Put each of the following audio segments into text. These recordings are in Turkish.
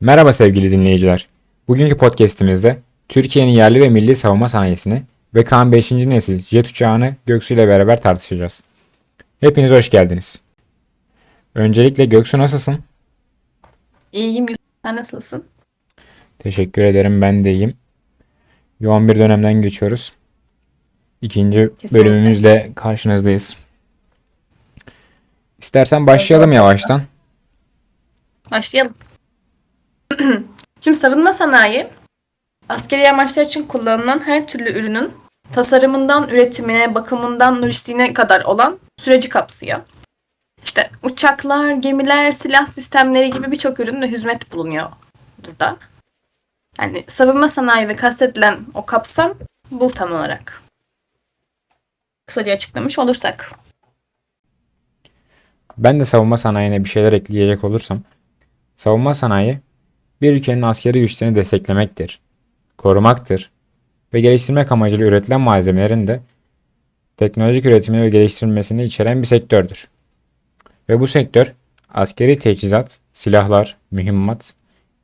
Merhaba sevgili dinleyiciler. Bugünkü podcast'imizde Türkiye'nin yerli ve milli savunma sanayisini ve Kaan 5. nesil jet uçağını Göksu ile beraber tartışacağız. Hepiniz hoş geldiniz. Öncelikle Göksu nasılsın? İyiyim. Yusuf. Sen nasılsın? Teşekkür ederim ben de iyiyim. Yoğun bir dönemden geçiyoruz. İkinci Kesinlikle. bölümümüzle karşınızdayız. İstersen başlayalım yavaştan. Başlayalım. Şimdi savunma sanayi, askeri amaçlar için kullanılan her türlü ürünün tasarımından üretimine, bakımından lojistliğine kadar olan süreci kapsıyor. İşte uçaklar, gemiler, silah sistemleri gibi birçok ürün ve hizmet bulunuyor burada. Yani savunma sanayi ve kastedilen o kapsam bu tam olarak. Kısaca açıklamış olursak. Ben de savunma sanayine bir şeyler ekleyecek olursam, savunma sanayi bir ülkenin askeri güçlerini desteklemektir, korumaktır ve geliştirmek amacıyla üretilen malzemelerin de teknolojik üretimini ve geliştirilmesini içeren bir sektördür. Ve bu sektör askeri teçhizat, silahlar, mühimmat,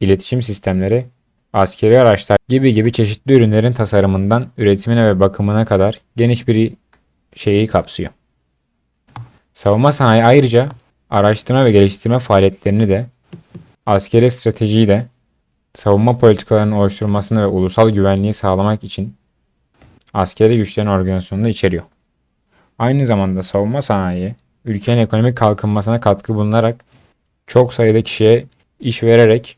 iletişim sistemleri, askeri araçlar gibi gibi çeşitli ürünlerin tasarımından üretimine ve bakımına kadar geniş bir şeyi kapsıyor. Savunma sanayi ayrıca araştırma ve geliştirme faaliyetlerini de askeri stratejiyi de savunma politikalarının oluşturulmasını ve ulusal güvenliği sağlamak için askeri güçlerin organizasyonunu içeriyor. Aynı zamanda savunma sanayi ülkenin ekonomik kalkınmasına katkı bulunarak çok sayıda kişiye iş vererek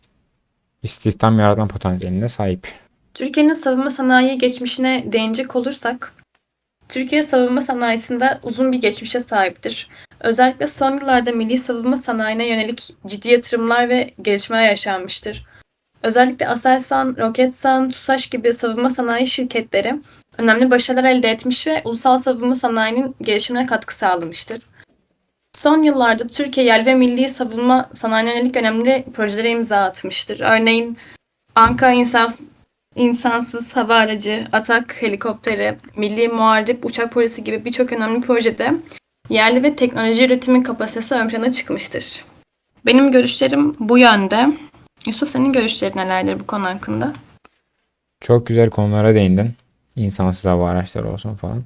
istihdam yaratma potansiyeline sahip. Türkiye'nin savunma sanayi geçmişine değinecek olursak, Türkiye savunma sanayisinde uzun bir geçmişe sahiptir. Özellikle son yıllarda milli savunma sanayine yönelik ciddi yatırımlar ve gelişmeler yaşanmıştır. Özellikle Aselsan, Roketsan, TUSAŞ gibi savunma sanayi şirketleri önemli başarılar elde etmiş ve ulusal savunma sanayinin gelişimine katkı sağlamıştır. Son yıllarda Türkiye yerli ve milli savunma sanayine yönelik önemli projelere imza atmıştır. Örneğin Anka İnsaf insansız hava aracı, Atak helikopteri, Milli Muharip Uçak Polisi gibi birçok önemli projede yerli ve teknoloji üretimi kapasitesi ön plana çıkmıştır. Benim görüşlerim bu yönde. Yusuf senin görüşlerin nelerdir bu konu hakkında? Çok güzel konulara değindin. İnsansız hava araçları olsun falan.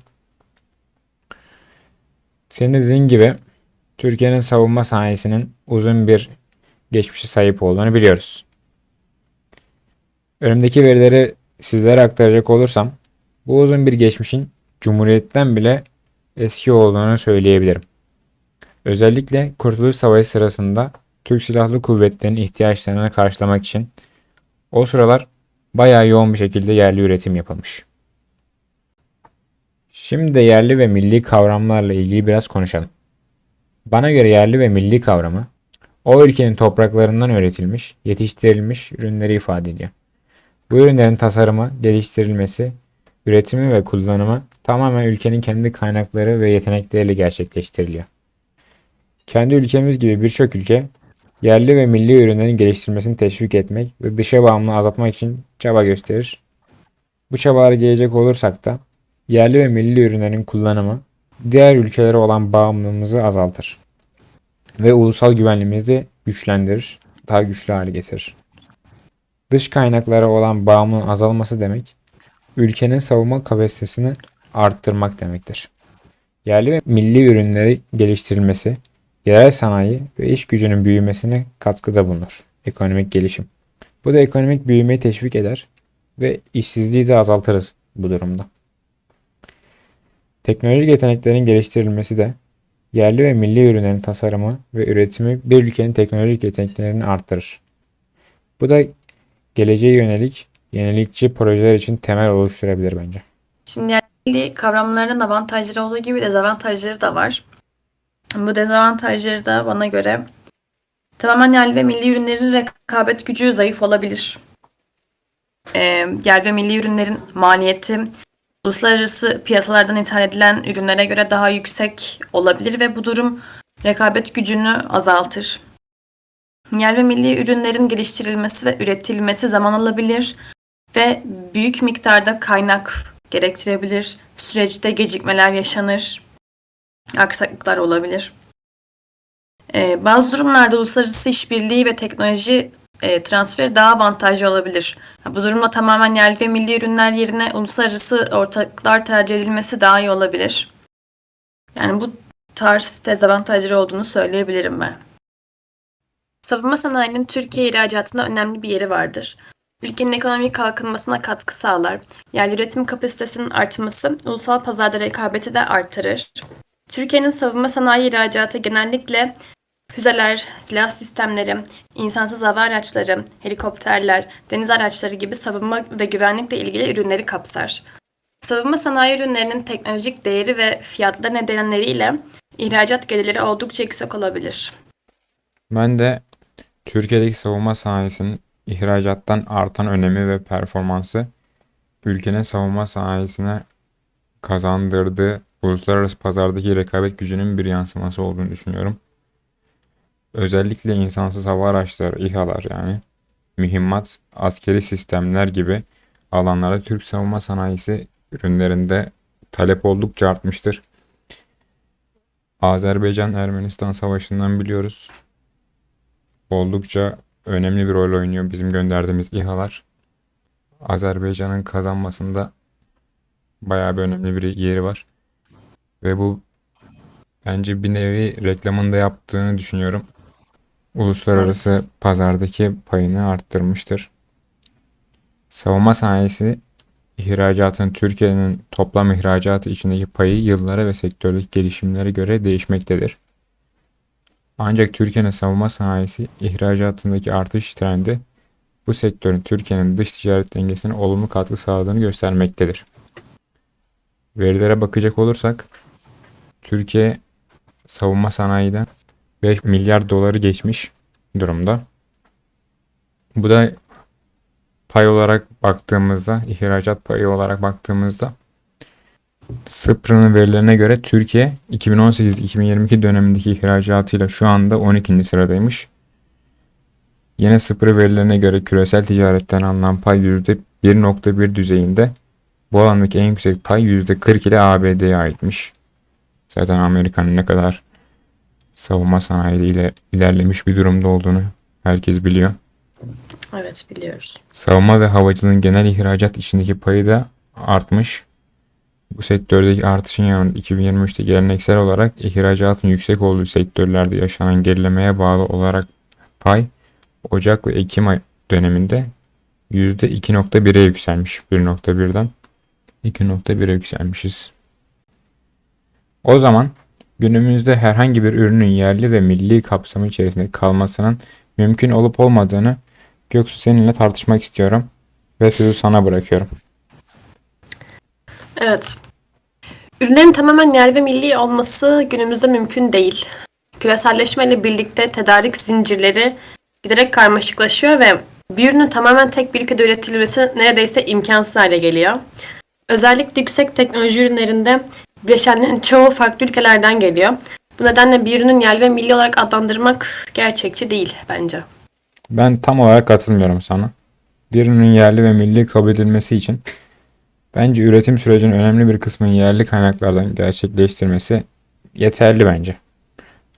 Senin de dediğin gibi Türkiye'nin savunma sanayisinin uzun bir geçmişe sahip olduğunu biliyoruz. Önümdeki verileri sizlere aktaracak olursam bu uzun bir geçmişin Cumhuriyet'ten bile eski olduğunu söyleyebilirim. Özellikle Kurtuluş Savaşı sırasında Türk Silahlı Kuvvetleri'nin ihtiyaçlarını karşılamak için o sıralar bayağı yoğun bir şekilde yerli üretim yapılmış. Şimdi de yerli ve milli kavramlarla ilgili biraz konuşalım. Bana göre yerli ve milli kavramı o ülkenin topraklarından üretilmiş, yetiştirilmiş ürünleri ifade ediyor. Bu ürünlerin tasarımı, geliştirilmesi, üretimi ve kullanımı tamamen ülkenin kendi kaynakları ve yetenekleriyle gerçekleştiriliyor. Kendi ülkemiz gibi birçok ülke yerli ve milli ürünlerin geliştirilmesini teşvik etmek ve dışa bağımlılığı azaltmak için çaba gösterir. Bu çabalara gelecek olursak da yerli ve milli ürünlerin kullanımı diğer ülkelere olan bağımlılığımızı azaltır ve ulusal güvenliğimizi güçlendirir, daha güçlü hale getirir. Dış kaynaklara olan bağımlılığın azalması demek, ülkenin savunma kapasitesini arttırmak demektir. Yerli ve milli ürünleri geliştirilmesi, yerel sanayi ve iş gücünün büyümesine katkıda bulunur. Ekonomik gelişim. Bu da ekonomik büyümeyi teşvik eder ve işsizliği de azaltırız bu durumda. Teknolojik yeteneklerin geliştirilmesi de yerli ve milli ürünlerin tasarımı ve üretimi bir ülkenin teknolojik yeteneklerini arttırır. Bu da geleceğe yönelik yenilikçi projeler için temel oluşturabilir bence. Şimdi yerli kavramlarının avantajları olduğu gibi dezavantajları da var. Bu dezavantajları da bana göre tamamen yerli ve milli ürünlerin rekabet gücü zayıf olabilir. Ee, yerli ve milli ürünlerin maliyeti uluslararası piyasalardan ithal edilen ürünlere göre daha yüksek olabilir ve bu durum rekabet gücünü azaltır. Yerli ve milli ürünlerin geliştirilmesi ve üretilmesi zaman alabilir ve büyük miktarda kaynak gerektirebilir. Süreçte gecikmeler yaşanır, aksaklıklar olabilir. Ee, bazı durumlarda uluslararası işbirliği ve teknoloji e, transferi daha avantajlı olabilir. Bu durumda tamamen yerli ve milli ürünler yerine uluslararası ortaklar tercih edilmesi daha iyi olabilir. Yani bu tarz dezavantajları olduğunu söyleyebilirim ben. Savunma sanayinin Türkiye ihracatında önemli bir yeri vardır. Ülkenin ekonomik kalkınmasına katkı sağlar. Yerli üretim kapasitesinin artması ulusal pazarda rekabeti de artırır. Türkiye'nin savunma sanayi ihracatı genellikle füzeler, silah sistemleri, insansız hava araçları, helikopterler, deniz araçları gibi savunma ve güvenlikle ilgili ürünleri kapsar. Savunma sanayi ürünlerinin teknolojik değeri ve fiyatları nedenleriyle ihracat gelirleri oldukça yüksek olabilir. Ben de Türkiye'deki savunma sanayisinin ihracattan artan önemi ve performansı ülkenin savunma sanayisine kazandırdığı uluslararası pazardaki rekabet gücünün bir yansıması olduğunu düşünüyorum. Özellikle insansız hava araçları, İHA'lar yani mühimmat, askeri sistemler gibi alanlarda Türk savunma sanayisi ürünlerinde talep oldukça artmıştır. Azerbaycan-Ermenistan savaşından biliyoruz. Oldukça önemli bir rol oynuyor bizim gönderdiğimiz İHA'lar. Azerbaycan'ın kazanmasında bayağı bir önemli bir yeri var. Ve bu bence bir nevi reklamında yaptığını düşünüyorum. Uluslararası pazardaki payını arttırmıştır. Savunma sanayisi ihracatın Türkiye'nin toplam ihracatı içindeki payı yıllara ve sektörlük gelişimlere göre değişmektedir. Ancak Türkiye'nin savunma sanayisi ihracatındaki artış trendi bu sektörün Türkiye'nin dış ticaret dengesine olumlu katkı sağladığını göstermektedir. Verilere bakacak olursak Türkiye savunma sanayiden 5 milyar doları geçmiş durumda. Bu da pay olarak baktığımızda, ihracat payı olarak baktığımızda Sıpra'nın verilerine göre Türkiye 2018-2022 dönemindeki ihracatıyla şu anda 12. sıradaymış. Yine Sıpra verilerine göre küresel ticaretten alınan pay %1.1 düzeyinde. Bu alandaki en yüksek pay %40 ile ABD'ye aitmiş. Zaten Amerika'nın ne kadar savunma sanayiyle ilerlemiş bir durumda olduğunu herkes biliyor. Evet biliyoruz. Savunma ve havacılığın genel ihracat içindeki payı da artmış. Bu sektördeki artışın yanında 2023'te geleneksel olarak ihracatın yüksek olduğu sektörlerde yaşanan gerilemeye bağlı olarak pay Ocak ve Ekim ay döneminde %2.1'e yükselmiş 1.1'den 2.1'e yükselmişiz. O zaman günümüzde herhangi bir ürünün yerli ve milli kapsamı içerisinde kalmasının mümkün olup olmadığını Göksu seninle tartışmak istiyorum ve sözü sana bırakıyorum. Evet. Ürünlerin tamamen yerli ve milli olması günümüzde mümkün değil. Küreselleşmeyle birlikte tedarik zincirleri giderek karmaşıklaşıyor ve bir ürünün tamamen tek bir ülkede üretilmesi neredeyse imkansız hale geliyor. Özellikle yüksek teknoloji ürünlerinde bileşenlerin çoğu farklı ülkelerden geliyor. Bu nedenle bir ürünün yerli ve milli olarak adlandırmak gerçekçi değil bence. Ben tam olarak katılmıyorum sana. Bir ürünün yerli ve milli kabul edilmesi için bence üretim sürecinin önemli bir kısmını yerli kaynaklardan gerçekleştirmesi yeterli bence.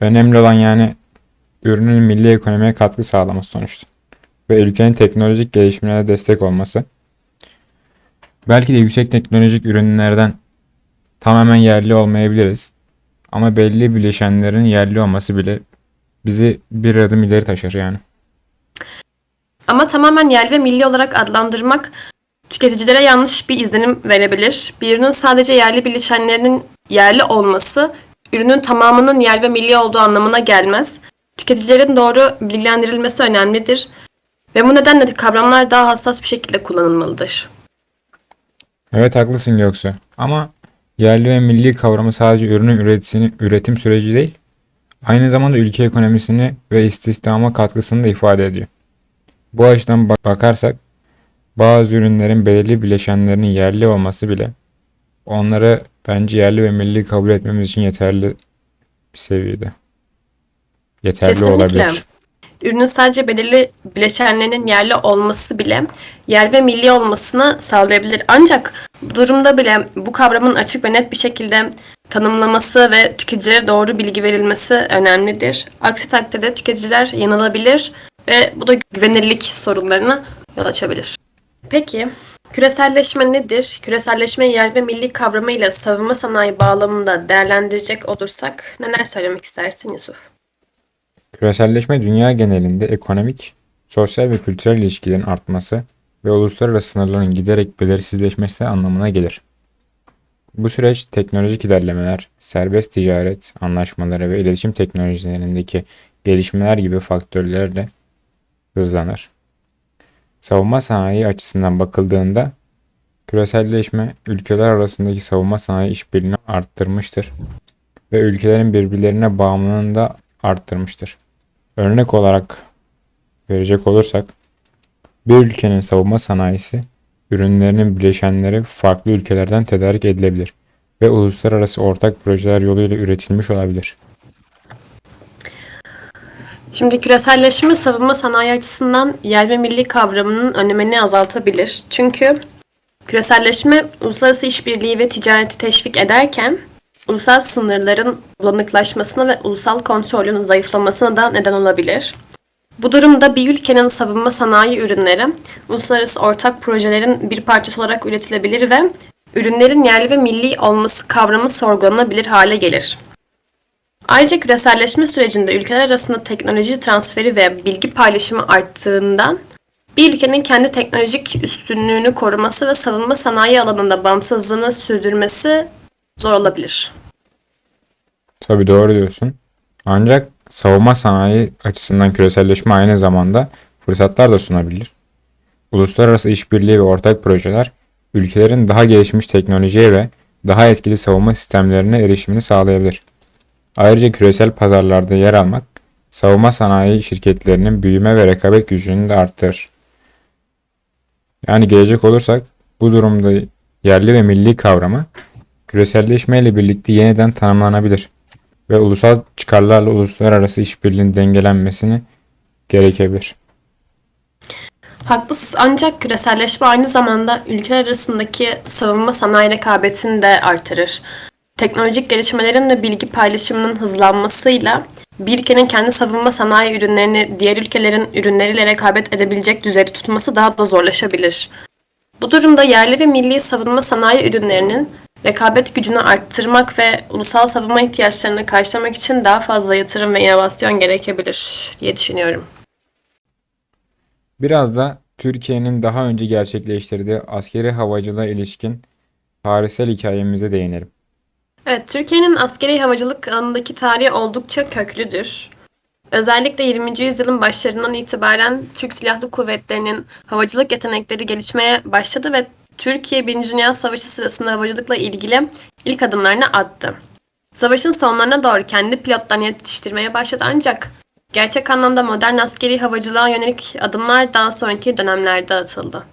Önemli olan yani ürünün milli ekonomiye katkı sağlaması sonuçta. Ve ülkenin teknolojik gelişimine destek olması. Belki de yüksek teknolojik ürünlerden tamamen yerli olmayabiliriz. Ama belli bileşenlerin yerli olması bile bizi bir adım ileri taşır yani. Ama tamamen yerli ve milli olarak adlandırmak tüketicilere yanlış bir izlenim verebilir. Bir ürünün sadece yerli bileşenlerinin yerli olması ürünün tamamının yerli ve milli olduğu anlamına gelmez. Tüketicilerin doğru bilgilendirilmesi önemlidir. Ve bu nedenle de kavramlar daha hassas bir şekilde kullanılmalıdır. Evet haklısın Göksu. Ama yerli ve milli kavramı sadece ürünün üretisini, üretim süreci değil, aynı zamanda ülke ekonomisini ve istihdama katkısını da ifade ediyor. Bu açıdan bak- bakarsak bazı ürünlerin belirli bileşenlerinin yerli olması bile onları bence yerli ve milli kabul etmemiz için yeterli bir seviyede. Yeterli Kesinlikle. olabilir. Ürünün sadece belirli bileşenlerinin yerli olması bile yerli ve milli olmasını sağlayabilir. Ancak bu durumda bile bu kavramın açık ve net bir şekilde tanımlaması ve tüketicilere doğru bilgi verilmesi önemlidir. Aksi takdirde tüketiciler yanılabilir ve bu da güvenilirlik sorunlarına yol açabilir. Peki, küreselleşme nedir? Küreselleşme yer ve milli kavramıyla savunma sanayi bağlamında değerlendirecek olursak neler söylemek istersin Yusuf? Küreselleşme dünya genelinde ekonomik, sosyal ve kültürel ilişkilerin artması ve uluslararası sınırların giderek belirsizleşmesi anlamına gelir. Bu süreç teknolojik ilerlemeler, serbest ticaret anlaşmaları ve iletişim teknolojilerindeki gelişmeler gibi faktörlerle hızlanır. Savunma sanayi açısından bakıldığında küreselleşme ülkeler arasındaki savunma sanayi işbirliğini arttırmıştır ve ülkelerin birbirlerine bağımlılığını da arttırmıştır. Örnek olarak verecek olursak bir ülkenin savunma sanayisi ürünlerinin bileşenleri farklı ülkelerden tedarik edilebilir ve uluslararası ortak projeler yoluyla üretilmiş olabilir. Şimdi küreselleşme savunma sanayi açısından yer ve milli kavramının önemini azaltabilir. Çünkü küreselleşme uluslararası işbirliği ve ticareti teşvik ederken ulusal sınırların bulanıklaşmasına ve ulusal kontrolün zayıflamasına da neden olabilir. Bu durumda bir ülkenin savunma sanayi ürünleri uluslararası ortak projelerin bir parçası olarak üretilebilir ve ürünlerin yerli ve milli olması kavramı sorgulanabilir hale gelir. Ayrıca küreselleşme sürecinde ülkeler arasında teknoloji transferi ve bilgi paylaşımı arttığından bir ülkenin kendi teknolojik üstünlüğünü koruması ve savunma sanayi alanında bağımsızlığını sürdürmesi zor olabilir. Tabii doğru diyorsun. Ancak savunma sanayi açısından küreselleşme aynı zamanda fırsatlar da sunabilir. Uluslararası işbirliği ve ortak projeler ülkelerin daha gelişmiş teknolojiye ve daha etkili savunma sistemlerine erişimini sağlayabilir. Ayrıca küresel pazarlarda yer almak savunma sanayi şirketlerinin büyüme ve rekabet gücünü de arttırır. Yani gelecek olursak bu durumda yerli ve milli kavramı küreselleşme ile birlikte yeniden tanımlanabilir ve ulusal çıkarlarla uluslararası işbirliğinin dengelenmesini gerekebilir. Haklısınız ancak küreselleşme aynı zamanda ülkeler arasındaki savunma sanayi rekabetini de artırır. Teknolojik gelişmelerin ve bilgi paylaşımının hızlanmasıyla bir ülkenin kendi savunma sanayi ürünlerini diğer ülkelerin ürünleriyle rekabet edebilecek düzeyde tutması daha da zorlaşabilir. Bu durumda yerli ve milli savunma sanayi ürünlerinin rekabet gücünü arttırmak ve ulusal savunma ihtiyaçlarını karşılamak için daha fazla yatırım ve inovasyon gerekebilir diye düşünüyorum. Biraz da Türkiye'nin daha önce gerçekleştirdiği askeri havacılığa ilişkin tarihsel hikayemize değinelim. Evet, Türkiye'nin askeri havacılık alanındaki tarihi oldukça köklüdür. Özellikle 20. yüzyılın başlarından itibaren Türk Silahlı Kuvvetleri'nin havacılık yetenekleri gelişmeye başladı ve Türkiye 1. Dünya Savaşı sırasında havacılıkla ilgili ilk adımlarını attı. Savaşın sonlarına doğru kendi pilotlarını yetiştirmeye başladı ancak gerçek anlamda modern askeri havacılığa yönelik adımlar daha sonraki dönemlerde atıldı.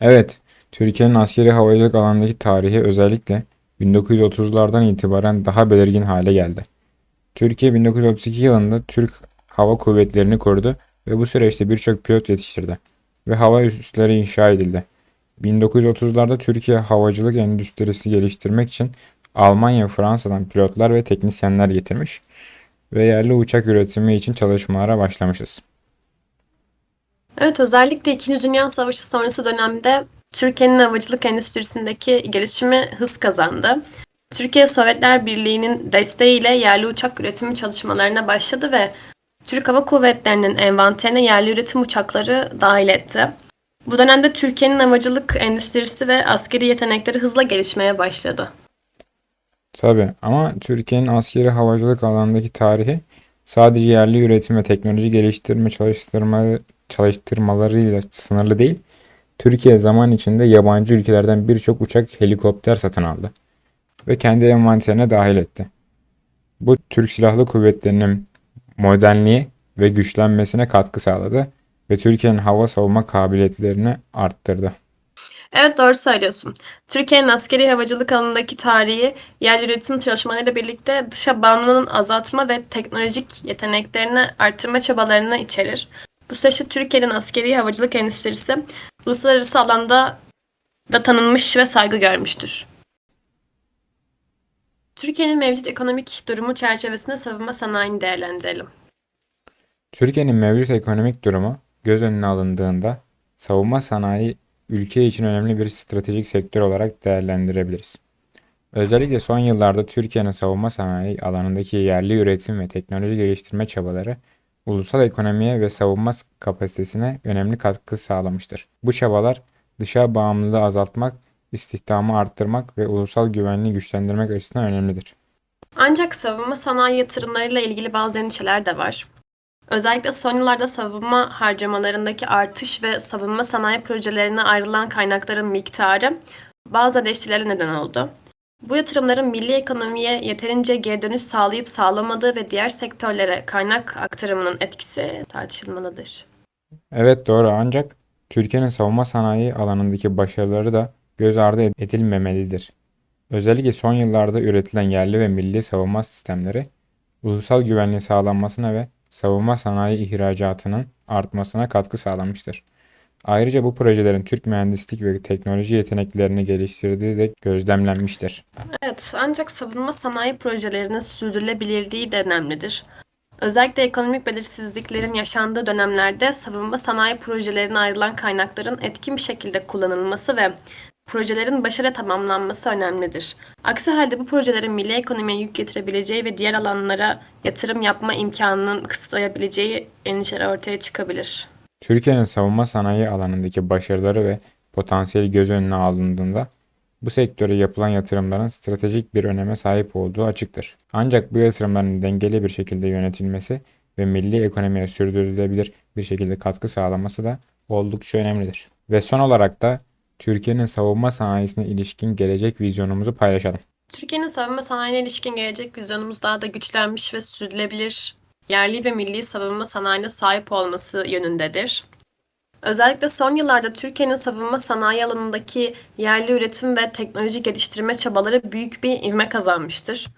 Evet, Türkiye'nin askeri havacılık alanındaki tarihi özellikle 1930'lardan itibaren daha belirgin hale geldi. Türkiye 1932 yılında Türk Hava Kuvvetleri'ni kurdu ve bu süreçte birçok pilot yetiştirdi ve hava üsleri inşa edildi. 1930'larda Türkiye havacılık endüstrisi geliştirmek için Almanya ve Fransa'dan pilotlar ve teknisyenler getirmiş ve yerli uçak üretimi için çalışmalara başlamışız. Evet, özellikle 2. Dünya Savaşı sonrası dönemde Türkiye'nin havacılık endüstrisindeki gelişimi hız kazandı. Türkiye Sovyetler Birliği'nin desteğiyle yerli uçak üretimi çalışmalarına başladı ve Türk Hava Kuvvetleri'nin envanterine yerli üretim uçakları dahil etti. Bu dönemde Türkiye'nin havacılık endüstrisi ve askeri yetenekleri hızla gelişmeye başladı. Tabii ama Türkiye'nin askeri havacılık alanındaki tarihi sadece yerli üretim ve teknoloji geliştirme çalıştırma, çalıştırmalarıyla sınırlı değil. Türkiye zaman içinde yabancı ülkelerden birçok uçak, helikopter satın aldı ve kendi envanterine dahil etti. Bu Türk Silahlı Kuvvetleri'nin modernliğe ve güçlenmesine katkı sağladı ve Türkiye'nin hava savunma kabiliyetlerini arttırdı. Evet doğru söylüyorsun. Türkiye'nin askeri havacılık alanındaki tarihi, yerli üretim çalışmalarıyla birlikte dışa bağımlılığın azaltma ve teknolojik yeteneklerini artırma çabalarını içerir. Bu süreçte Türkiye'nin askeri havacılık endüstrisi uluslararası alanda da tanınmış ve saygı görmüştür. Türkiye'nin mevcut ekonomik durumu çerçevesinde savunma sanayini değerlendirelim. Türkiye'nin mevcut ekonomik durumu göz önüne alındığında savunma sanayi ülke için önemli bir stratejik sektör olarak değerlendirebiliriz. Özellikle son yıllarda Türkiye'nin savunma sanayi alanındaki yerli üretim ve teknoloji geliştirme çabaları ulusal ekonomiye ve savunma kapasitesine önemli katkı sağlamıştır. Bu çabalar dışa bağımlılığı azaltmak, istihdamı arttırmak ve ulusal güvenliği güçlendirmek açısından önemlidir. Ancak savunma sanayi yatırımlarıyla ilgili bazı endişeler de var. Özellikle son yıllarda savunma harcamalarındaki artış ve savunma sanayi projelerine ayrılan kaynakların miktarı bazı eleştirilere neden oldu. Bu yatırımların milli ekonomiye yeterince geri dönüş sağlayıp sağlamadığı ve diğer sektörlere kaynak aktarımının etkisi tartışılmalıdır. Evet doğru ancak Türkiye'nin savunma sanayi alanındaki başarıları da göz ardı edilmemelidir. Özellikle son yıllarda üretilen yerli ve milli savunma sistemleri ulusal güvenliği sağlanmasına ve savunma sanayi ihracatının artmasına katkı sağlamıştır. Ayrıca bu projelerin Türk mühendislik ve teknoloji yeteneklerini geliştirdiği de gözlemlenmiştir. Evet, ancak savunma sanayi projelerinin sürdürülebilirliği de önemlidir. Özellikle ekonomik belirsizliklerin yaşandığı dönemlerde savunma sanayi projelerine ayrılan kaynakların etkin bir şekilde kullanılması ve projelerin başarıyla tamamlanması önemlidir. Aksi halde bu projelerin milli ekonomiye yük getirebileceği ve diğer alanlara yatırım yapma imkanının kısıtlayabileceği endişeler ortaya çıkabilir. Türkiye'nin savunma sanayi alanındaki başarıları ve potansiyeli göz önüne alındığında bu sektöre yapılan yatırımların stratejik bir öneme sahip olduğu açıktır. Ancak bu yatırımların dengeli bir şekilde yönetilmesi ve milli ekonomiye sürdürülebilir bir şekilde katkı sağlaması da oldukça önemlidir. Ve son olarak da Türkiye'nin savunma sanayisine ilişkin gelecek vizyonumuzu paylaşalım. Türkiye'nin savunma sanayine ilişkin gelecek vizyonumuz daha da güçlenmiş ve sürdürülebilir yerli ve milli savunma sanayine sahip olması yönündedir. Özellikle son yıllarda Türkiye'nin savunma sanayi alanındaki yerli üretim ve teknoloji geliştirme çabaları büyük bir ivme kazanmıştır.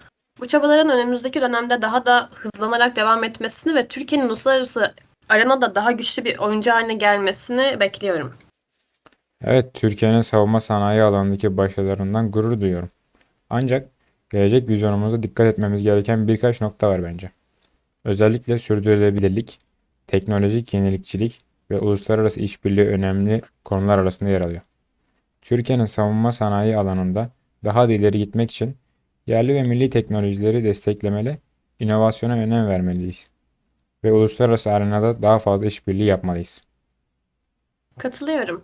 Bu çabaların önümüzdeki dönemde daha da hızlanarak devam etmesini ve Türkiye'nin uluslararası arenada daha güçlü bir oyuncu haline gelmesini bekliyorum. Evet, Türkiye'nin savunma sanayi alanındaki başarılarından gurur duyuyorum. Ancak gelecek vizyonumuzda dikkat etmemiz gereken birkaç nokta var bence. Özellikle sürdürülebilirlik, teknolojik yenilikçilik ve uluslararası işbirliği önemli konular arasında yer alıyor. Türkiye'nin savunma sanayi alanında daha da ileri gitmek için yerli ve milli teknolojileri desteklemeli, inovasyona önem vermeliyiz ve uluslararası arenada daha fazla işbirliği yapmalıyız. Katılıyorum.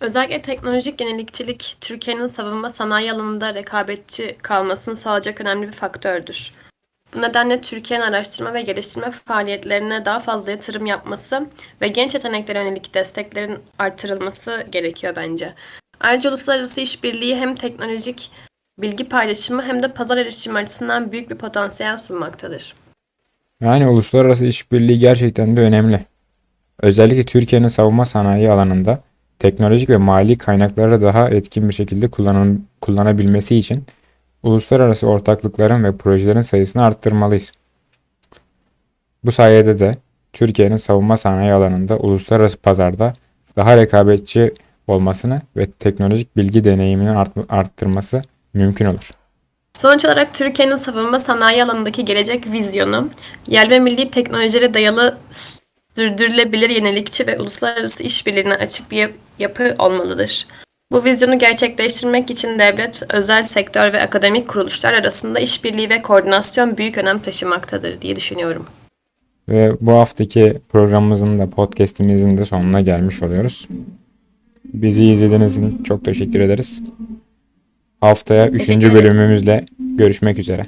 Özellikle teknolojik yenilikçilik Türkiye'nin savunma sanayi alanında rekabetçi kalmasını sağlayacak önemli bir faktördür. Bu nedenle Türkiye'nin araştırma ve geliştirme faaliyetlerine daha fazla yatırım yapması ve genç yeteneklere yönelik desteklerin artırılması gerekiyor bence. Ayrıca uluslararası işbirliği hem teknolojik bilgi paylaşımı hem de pazar erişimi açısından büyük bir potansiyel sunmaktadır. Yani uluslararası işbirliği gerçekten de önemli. Özellikle Türkiye'nin savunma sanayi alanında teknolojik ve mali kaynakları daha etkin bir şekilde kullanın, kullanabilmesi için uluslararası ortaklıkların ve projelerin sayısını arttırmalıyız. Bu sayede de Türkiye'nin savunma sanayi alanında uluslararası pazarda daha rekabetçi olmasını ve teknolojik bilgi deneyimini art- arttırması mümkün olur. Sonuç olarak Türkiye'nin savunma sanayi alanındaki gelecek vizyonu, yerli ve milli teknolojilere dayalı sürdürülebilir yenilikçi ve uluslararası işbirliğine açık bir yap- yapı olmalıdır. Bu vizyonu gerçekleştirmek için devlet, özel sektör ve akademik kuruluşlar arasında işbirliği ve koordinasyon büyük önem taşımaktadır diye düşünüyorum. Ve bu haftaki programımızın da podcast'imizin de sonuna gelmiş oluyoruz. Bizi izlediğiniz için çok teşekkür ederiz. Haftaya 3. Teşekkür ederim. bölümümüzle görüşmek üzere.